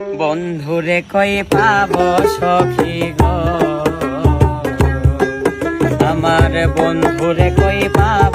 বন্ধুরে কয়ে পাব সখী গ? আমার বন্ধুরে কয়ে পাব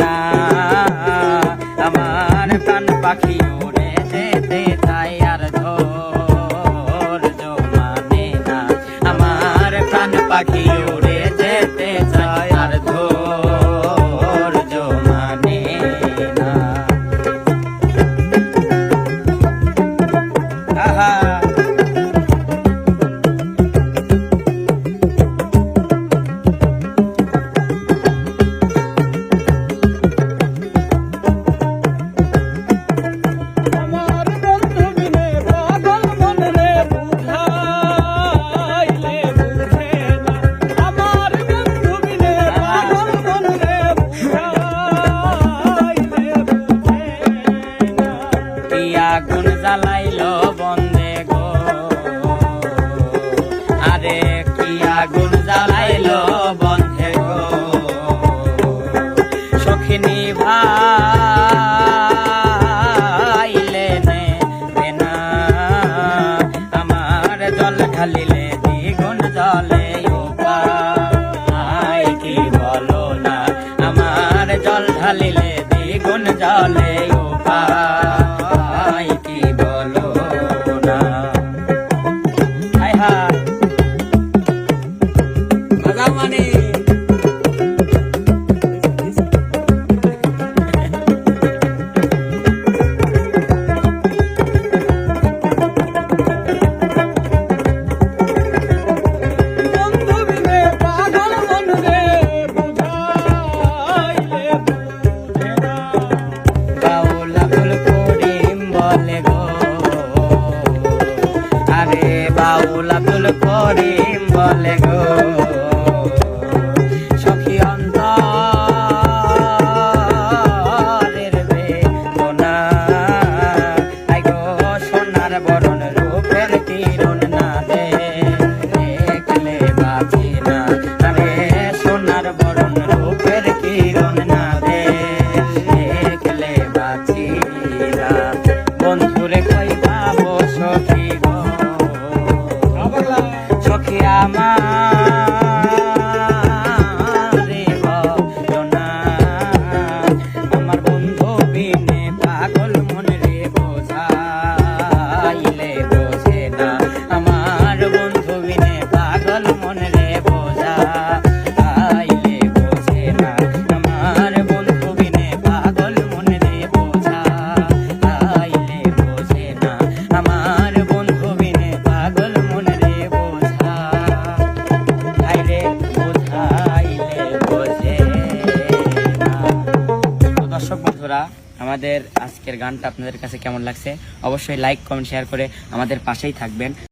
না আমার প্রাণ পাখি ওরে যেতে তাই আর ধৈর্য মানে না। আমার প্রাণ পাখি নিভাইলেন জল জলে কি বলো না জল ঢালিলে দ্বিগুণ জলে করে বন্ধুরা, আমাদের আজকের গানটা আপনাদের কাছে কেমন লাগছে? অবশ্যই লাইক কমেন্ট শেয়ার করে আমাদের পাশেই থাকবেন।